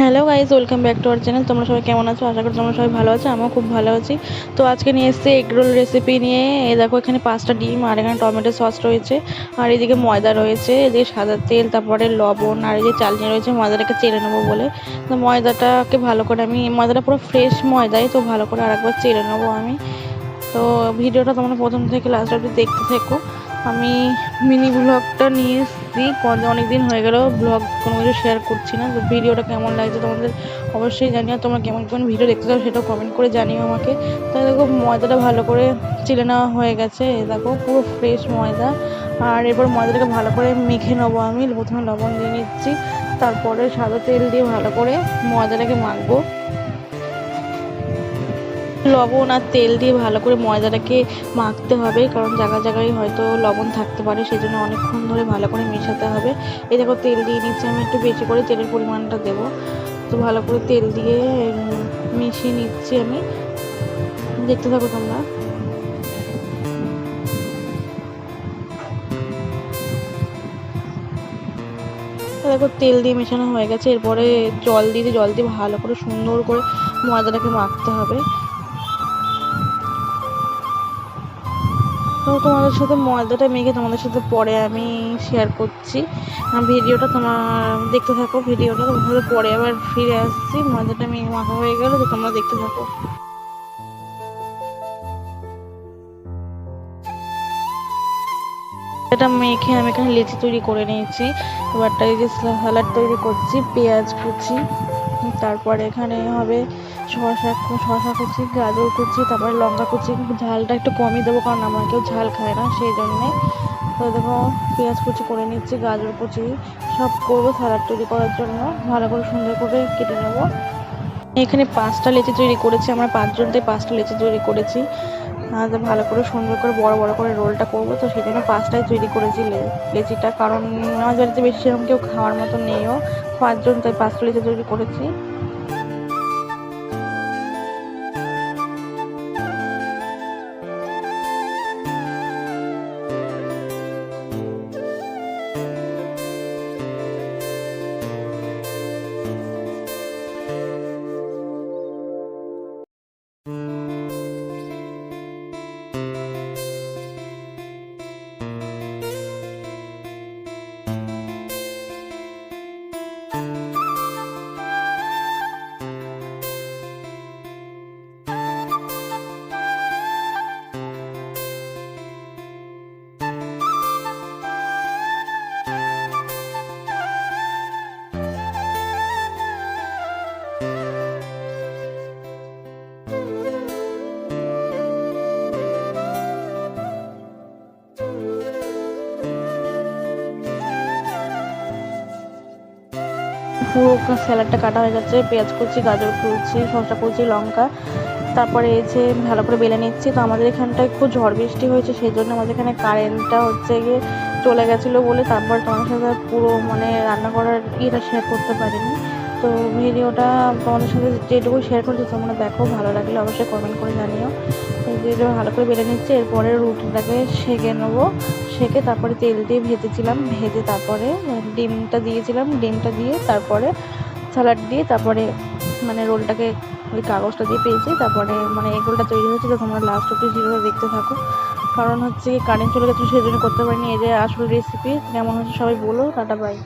Hello guys, welcome back to our channel. তোমরা সবাই কেমন আছো? আশা করি তোমরা সবাই ভালো আছো, আমিও খুব ভালো আছি। তো আজকে নিয়ে এসেছি এগ রোল রেসিপি নিয়ে। এ দেখো, এখানে পাঁচটা ডিম আর এখানে টমেটো সস রয়েছে। আর এদিকে ময়দা রয়েছে, এদিকে সাদা তেল, তারপরে লবণ, আর এই যে চালনি রয়েছে, ময়দাটাকে চেড়ে নেব বলে। তো ময়দাটাকে ভালো করে আমি, ময়দাটা পুরো ফ্রেশ ময়দাই, তো ভালো করে আরেকবার চেড়ে নেব আমি। তো ভিডিওটা তোমরা প্রথম থেকে লাস্ট অবধি দেখতে থেকো। আমি মিনি ব্লগটা নিয়ে এসেছি অনেক দিন হয়ে গেল ব্লগ কোনো কিছু শেয়ার করছি না। তো ভিডিওটা কেমন লাগছে তোমাদের অবশ্যই জানিও। তোমরা কেমন কেমন ভিডিও দেখতে চাও সেটাও কমেন্ট করে জানিও আমাকে। তাই দেখো, ময়দাটা ভালো করে চেলে নেওয়া হয়ে গেছে। দেখো, পুরো ফ্রেশ ময়দা। আর এরপর ময়দাটাকে ভালো করে মেখে নেব আমি। প্রথমে লবণ দিয়ে নিচ্ছি। তারপরে সাদা তেল দিয়ে ভালো করে ময়দাটাকে মাখবো। লবণ আর তেল দিয়ে ভালো করে ময়দাটাকে মাখতে হবে, কারণ জায়গায় জায়গায় হয়তো লবণ থাকতে পারে সেই জন্য অনেকক্ষণ ধরে ভালো করে মেশাতে হবে। এই দেখো তেল দিয়ে নিচ্ছি, আমি একটু বেশি করে তেলের পরিমাণটা দেবো। তো ভালো করে তেল দিয়ে মিশিয়ে নিচ্ছি আমি। দেখতে থাকো তোমরা। দেখো তেল দিয়ে মেশানো হয়ে গেছে, এরপরে জল দিয়ে জল দিয়ে ভালো করে সুন্দর করে ময়দাটাকে মাখতে হবে। তো তোমাদের সাথে ময়দাটা মেখে তোমাদের সাথে পরে আমি শেয়ার করছি। ভিডিওটা তোমার, দেখতে থাকো ভিডিওটা তোমাদের সাথে পরে আবার ফিরে আসছি। ময়দাটা মেখে মাখা হয়ে গেলে তো তোমরা দেখতে থাকো। এটা মেখে আমি এখানে লেচি তৈরি করে নিয়েছি এবারটা যে তৈরি করছি, পেঁয়াজ কুচি। তারপরে এখানে হবে শশা শশা কুচি, গাজর কুচি, তারপরে লঙ্কা কুচি। ঝালটা একটু কমই দেবো কারণ আমরা কেউ ঝাল খায় না, সেই জন্যে। তো দেখো, পেঁয়াজ কুচি করে নিচ্ছি, গাজর কুচি সব করব স্যালাড তৈরি করার জন্য। ভালো করে সুন্দর করে কেটে নেব। এখানে পাঁচটা লেচি তৈরি করেছি, আমরা পাঁচজন তাই পাঁচটা লেচি তৈরি করেছি। ভালো করে সুন্দর করে বড় বড় করে রোলটা করব, তো সেই জন্য পাঁচটাই তৈরি করেছি লেচিটা। কারণ আমার বাড়িতে বেশি সেরকম কেউ খাওয়ার মতো নেইও। পাঁচজন তাই পাঁচ লেচি তৈরি করেছি। পুরো স্যালাডটা কাটা হয়ে যাচ্ছে, পেঁয়াজ কুচি, গাজর কুচি, শসা কুচি, লঙ্কা। তারপরে এই যে ভালো করে বেলে নিচ্ছি, তো আমাদের এখানটায় খুব ঝড় বৃষ্টি হয়েছে, সেই জন্য আমাদের এখানে কারেন্টটা হচ্ছে গিয়ে চলে গেছিল বলে তারপর তোমার সাথে পুরো মানে রান্না করার ইয়েটা শেয়ার করতে পারিনি। তো ভিডিওটা তোমাদের সাথে যেটুকু শেয়ার করছি, তোমরা দেখো, ভালো লাগলে অবশ্যই কমেন্ট করে জানিও। যেটা ভালো করে বেলে নিচ্ছে, এরপরে রুটিটাকে সেঁকে নেব। সেঁকে তারপরে তেল দিয়ে ভেজেছিলাম, ভেজে তারপরে ডিমটা দিয়েছিলাম, ডিমটা দিয়ে তারপরে স্যালাড দিয়ে তারপরে মানে রোলটাকে ওই কাগজটা দিয়ে পেয়েছি, তারপরে মানে এই রোলটা তৈরি হয়েছে তো তোমরা লাস্ট অব্দি ভিডিওটা দেখতে থাকো। কারণ হচ্ছে কারেন্ট চলে গেছিল সেই জন্য করতে পারিনি। এই যে আসল রেসিপি কেমন হচ্ছে সবাই বলো, টাটা বাই